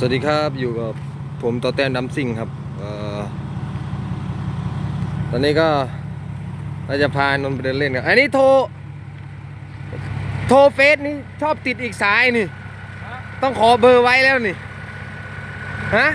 สวัสดีครับอยู่กับผมต่อแตนดัมซิงครับออตอนนี้ก็เราจะพานนไปเดินเล่นกันอันนี้โทร โทรเฟซนี่ชอบติดอีกสายนี่ ต้องขอเบอร์ไว้แล้วนี่ ฮะ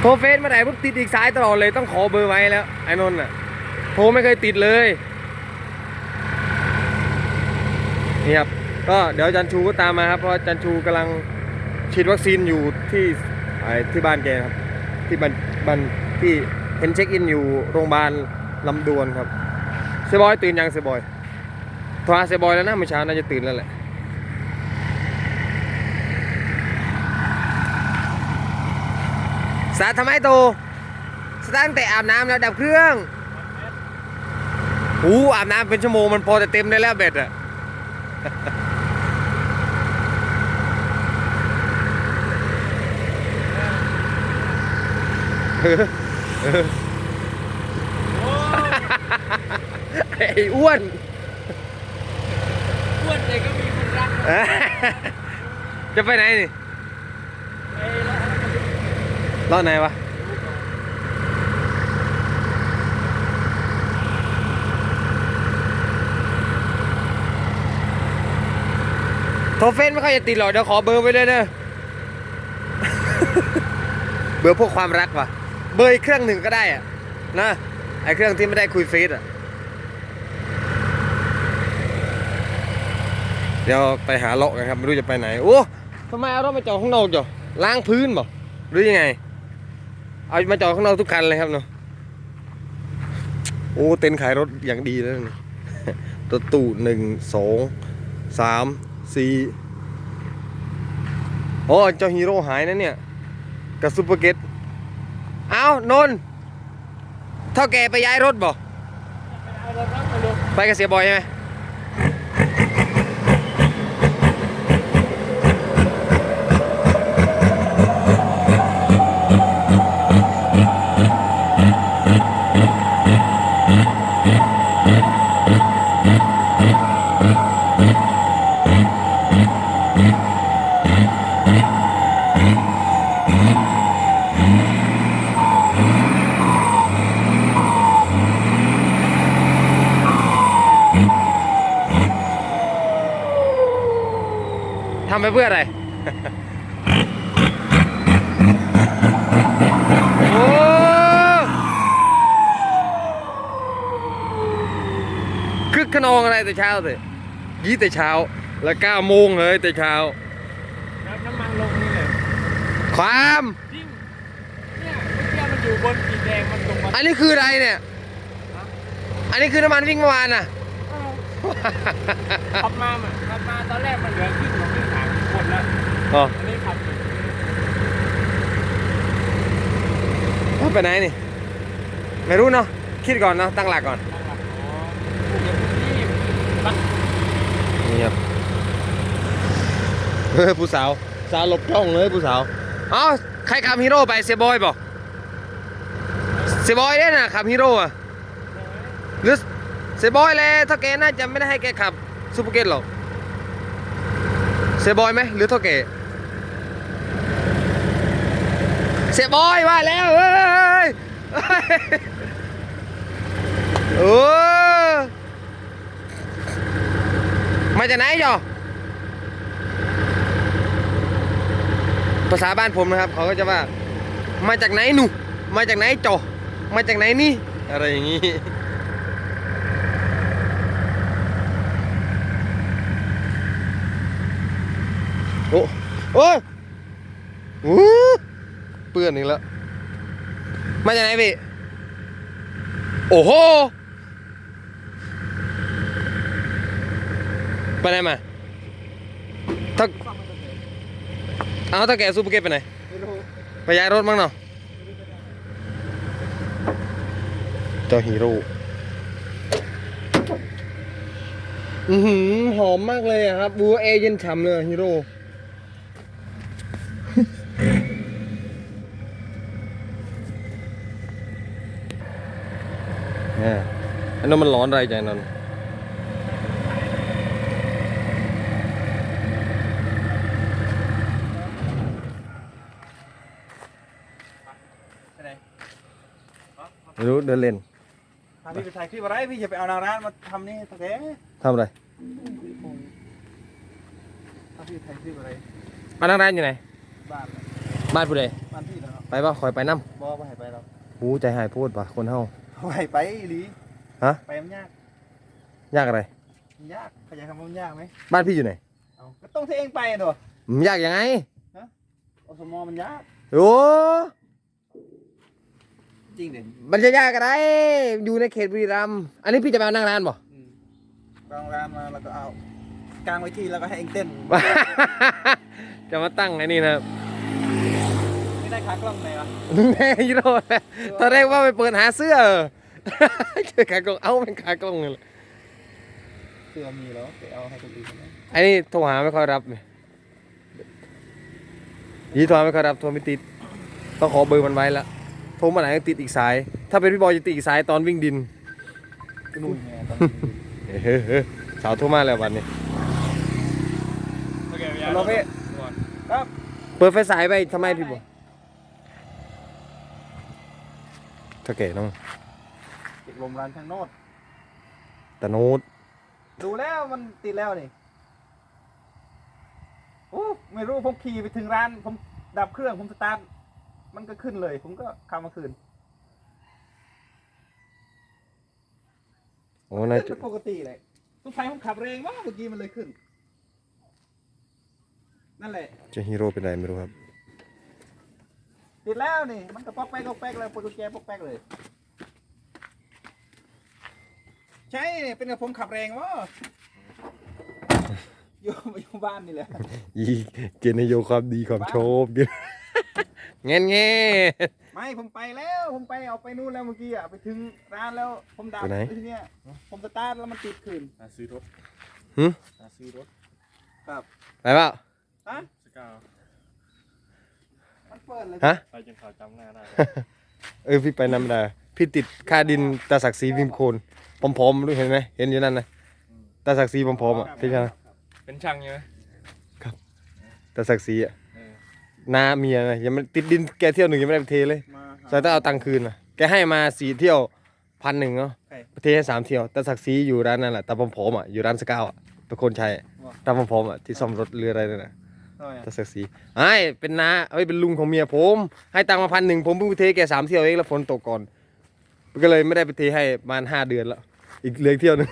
โทรเฟซมื่อไหร่ปุ๊บติดอีกสายตลอดเลยต้องขอเบอร์ไว้แล้ว ไอ้นนท์อะ โทรไม่เคยติดเลย นี่ครับ ก็เดี๋ยวจันชูก็ตามมาครับ เพราะจันชูกำลังฉีดวัคซีนอยู่ที่ที่บ้านแกครับ ที่บ้านบ้านที่เห็นเช็คอินอยู่โรงพยาบาลลำดวนครับเซบอยตื่นยังเซบอยโทรหาเซบอยแล้วนะเมื่อเช้าน่าจะตื่นแล้วแหละสาทำไมโตสตาร์ทตั้งแต่อาบน้ำแล้วดับเครื่องหูอาบน้ำเป็นชั่วโมงมันพอจะเต็มได้แล้วเบ็ดอะ ไอ้อ้วน อ้วนเลยก็มีคนรักจะไปไหนนี่รอดไหนวะโทรเฟซไม่ค่อยจะติดหรอกเดี๋ยวขอเบอร์ไว้เลยเนอะเบอร์พวกความรักว่ะ เบอร์อีกเครื่องหนึ่งก็ได้อะนะไอเครื่องที่ไม่ได้คุยเฟซอะเดี๋ยวไปหาเลาะกันครับไม่รู้จะไปไหนโอ้ทำไมเอารถมาจอดข้างนอกจ้ะล้างพื้นบ่หรือยังไง เอามาจอดข้างนอกทุกคันเลยครับเนาะโอ้เต็นขายรถอย่างดีแล้วนี่รถตู้หนึ่งสองสามสี่โอ้เจ้าฮีโร่หายนะเนี่ยกับซูเปอร์เกต เอานนท์เท่าแกไปย้ายรถบ่เอารถรับไปลงไปกับเสียบอยใช่ไหม ไปเพื่ออะไร โอ้คึกขนองอะไรแต่เช้าสิยี่แต่เช้า แล้วเก้าโมงเลยแต่เช้ารับน้ำมันลงนี่เลยความจริงเนี่ยเมื่อกี้มันอยู่บนสีแดงมันตกมาอันนี้คืออะไรเนี่ย อันนี้คือน้ำมันวิ่งเมื่อวานน่ะ ขับมาอะขับมาตอนแรกมันเหลือครึ่ง ของคอ๋ออันนี้ขับเอาไปไหนนี่ ไม่รู้เนาะ คิดก่อนเนาะ ตั้งหลักก่อน ตั้งหลักอ๋อเดี๋ยวพี่ปักนี่ครับเฮ้ยผู้สาว สาวหลบกล้องเลยผู้สาวเอ้าใครขับฮีโร่ไปเซบอยบอกเซบอยเนี่ยนะขับฮีโร่อะหรือเซบอยเลยเท่าแกน่าจะไม่ได้ให้แกขับซูเปอร์เกตหรอก เซบอยไหมหรือเท่าแกเซบอยว่าแล้วเฮ้ยเฮ้ยโอ้มาจากไหนจ่อภาษาบ้านผมนะครับ เขาก็จะว่า มาจากไหนหนู มาจากไหนจ่อมาจากไหนนี่ อะไรอย่างนี้ โอ้โอ้โอ้เปื้อนอีกแล้ว มาจากไหนพี่ โอ้โห ไปไหนมาถ้าเอาถ้าแกซูเปอร์เกตไปไหน ไปย้ายรถมั้งเนาะเจ้าฮีโร่อือหือหอมมากเลยครับ บัวเอเย็นฉ่ำเลยฮีโร่ นี่อันนั้นมันร้อนไรใจนั้นรู้เดินเล่นพี่ไปถ่ายคลิปอะไรพี่จะไปเอานางร้านมาทำนี่แท้ทำอะไรพาพี่ถ่ายคลิปอะไรนางร้านอยู่ไหน บ้านเลยบ้านผู้ใดบ้านพี่นะครับไปป่ะคอยไปน้บอกว่าให้ไปเราำหูใจหายโพูดป่ะคนเฮาให้ไปอีหลีฮะไปมันยากยากอะไรมันยากเข้าใจคำว่ามันยากไหมบ้านพี่อยู่ไหนเอาก็ต้องที่เองไปเนอะมันยากยังไงอสมอมันยากโอ้จริงเด่นมันจะยากอะไรอยู่ในเขตบุรีรัมย์อันนี้พี่จะไปเอานั่งร้านบ่กางร้านมาแล้วก็เอากางไว้ที่แล้วก็ให้เองเต้น จะมาตั้งไอ้นี่นะครับไม่ได้ ขากล้องไหนวะแม่ยูโรตอนแรกว่าไปเปิดหาเสื้อเจอขากล้องเอ้าเป็นขากล้องเลยเสื้อมีแล้วไปเอาให้คนอื่นนะไอ้นี่โทรหาไม่ค่อยรับเนี่ยยีโทรหาไม่ค่อยรับโทรไม่ติดต้องขอเบอร์มันไว้ละโทรมาไหนก็ติดอีกสาย ถ้าเป็นพี่บอยจะติดอีกสายตอนวิ่งดินก็นู่นไงตอนนี้เฮ้ยเฮ้ยสาวโทรมาแล้ววันนี้โอเคฮัลโหลพี่ครับเปิดไฟสายไปทำไมพี่บอย ถ้าเก๋น้องติดลมร้านข้างโน้นตะโน้ตดูแล้วมันติดแล้วนี่โอ้ไม่รู้ผมขี่ไปถึงร้าน ผมดับเครื่องผมสตาร์ทมันก็ขึ้นเลย ผมก็ขับมาคืนโอ้น่าจะเป็นปกติเลยสงสัยผมขับเรงว่าเมื่อกี้มันเลยขึ้น นั่นแหละ จะฮีโร่เป็นไรไม่รู้ครับ ติดแล้วนี่ มันก็ปอกแป๊กปอกแป๊กเลยเปิดกุญแจปอกแป๊กเลย ใช่เนี่ยเป็นกับผมขับแรงวะอยู่อยู่บ้านนี่แหละยีเกณฑ์นโยความดีความชอบเยอะเงี้ยเงี้ยไม่ผมไปแล้วผมไปเอาไปนู่นแล้วเมื่อกี้อะไปถึงร้านแล้วผมดับไปไหนทีเนี้ยผมสตาร์ทแล้วมันติดคืนหาซื้อรถหึหาซื้อรถครับไปเปล่าฮะสกาวมันเปิดเลยฮะ ไปจนเขาจำหน้าได้เออพี่ไปนำได้พี่ติดค่าดินตาศักดิ์ศรีพิมพ์โคนผอมๆรู้เห็นไหมเห็นอยู่นั่นนะตาศักดิ์ศรีผอมๆอะพี่ชายเป็นช่างใช่ไหมตาศักดิ์ศรีอะเออนาเมียนะยังไม่ติดดินแกเที่ยวหนึ่งยังไม่ได้ไปเทเลยมาหาแต่ต้องเอาตังค์คืนนะแกให้มาสี่เที่ยวพันหนึ่งเนาะใครไปเทให้สามเที่ยวตาศักดิ์ศรีอยู่ร้านนั่นแหละตาผอมๆอะอยู่ร้านสกาวอะเป็นคนใช้ตาผอมๆอะที่ซ่อมรถเรืออะไรนั่นน่ะทำไม ตาอะศักดิ์ศรีไอ้ยเป็นน้าเอ้ยเป็นลุงของเมียผม ให้ตังค์มาพันหนึ่งผมเพิ่งไปเทแกสามเที่ยวเองแล้วฝนตกก่อน ก็เลยไม่ได้ไปเทให้ประมาณห้าเดือนแล้ว อีกเหลืออกเที่ยวหนึง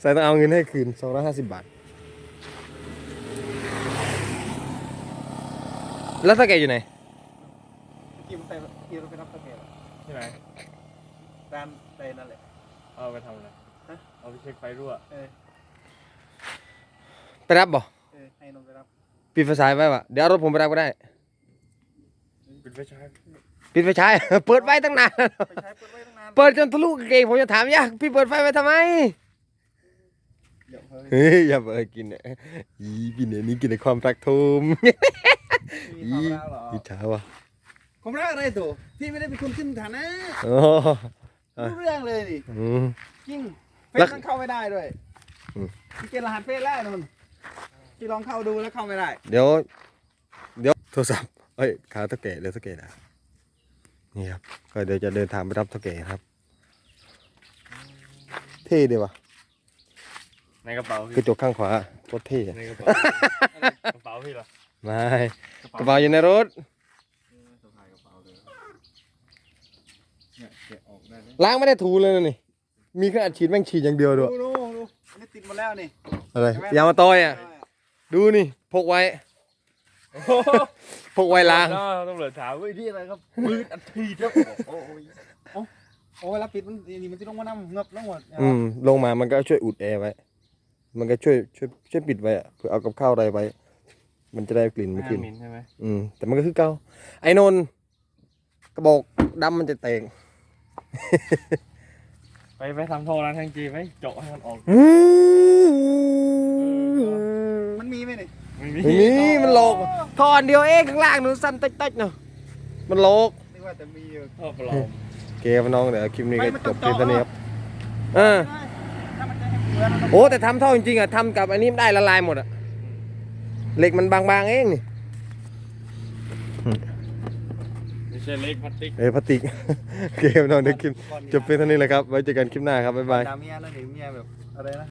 ใส่ต้องเอาเงินให้คืนสองร้อยห้าสิบบาท แล้วถ้าแกอยู่ไหนเมื่อกี้ผมไปขี่รถไปรับตะเกียบที่ไหนร้านใดนั่นแหละเอาไปทำอะไรฮะเอาไปเช็คไฟรั่วเออไปรับบ่เออให้นนท์ไปรับ ปิดไฟฉายไว้วะเดี๋ยวเอารถผมไปรับก็ได้เป็นไฟฉายปิดไฟฉาย เปิดไว้ตั้งนานไปใช้เปิดไว้ตั้งนานเปิดจนทะลุกางเกงผมจะถามยากพี่เปิดไฟไว้ทำไม เดี๋ยวเฮ้ยเฮ้ยอย่าเปิดกินเนี่ยอีพี่เนี่ยนี่กินในความรักโทมมีความรักเหรออิจฉาวะผมรักอะไรตัวพี่ไม่ได้เป็นคนขึ้นฐานะโอ้รู้เรื่องเลยนี่อืม จริงเฟแล้ซวมันเข้าไม่ได้ด้วยอืม พี่เกณฑ์รหัสเฟซแล้วนนท์ พี่ลองเข้าดูแล้วเข้าไม่ได้ เดี๋ยว เดี๋ยวโทรศัพท์เอ้ยขาเท่าแก่เดี๋ยวเท่าแก่นะนี่ครับก็เดี๋ยวจะเดินทางไปรับเท่าแก่ครับ เท่ดีวะในกระเป๋ากระพี่จกข้างขวาโคตรเท่อะในกระเป๋ากระเป๋าพี่เหรอไม่กระเป๋าอยู่ในรถสะพายกระเป๋าเลยเนี่ยเก็บออกได้เลยล้างไม่ได้ถูเลยนะนี่มีเครื่องอัดฉีดแม่งฉีดอย่างเดียวดูด้วยดูดูอันนี้ติดหมดแล้วนี่อะไรเห็นไหมยางมาตอยอะ ดูนี่พกไว้ พกไว้ล้างตำรวจถามเว้ยที่อะไรครับปืนอัดทีครับโอ้ยโอ้เวลาปิดมันนี่มันจะลงมาน้ำเงือบลงหมดอืมลงมามันก็ช่วยอุดแอร์ไว้ มันก็ช่วยช่วยช่วยปิดไว้อะเพื่อเอากับข้าวอะไรไว้ มันจะได้กลิ่นไม่ขึ้นมินใช่ไหมอืมแต่มันก็คือเก่าไอ้นนท์กระบอกดำมันจะแตกไปไปทำท่อร้านทางจีไหมเจาะให้มันออก มันมีไหมนี่ไม่มีนี่มันโลกทอนเดียวเองข้างล่างหนูสั้นเต๊กๆเนาะมันโลกนึกว่าแต่มีอยู่ท่อปลอมโอเคครับน้องเดี๋ยวคลิปนี้ไม่ก็มันจต้องบเพียงเจาะเท่านี้ครับเออถ้ามันจะให้เหมือนมันโอ้แต่ทำท่อจริงๆอะทำกับอันนี้ได้ละลายหมดอะเหล็กมันบางๆเองนี่ไม่ใช่เส้นเล็กพลาสติกเอ้ยพลาสติกโอเคพี่น้องเดี๋ยวคลิปจบเพียงเท่านี้แหละครับไว้เจอกันคลิปหน้าครับบ๊ายบายด่าเมียนั่นเองเมียแบบอะไรนะ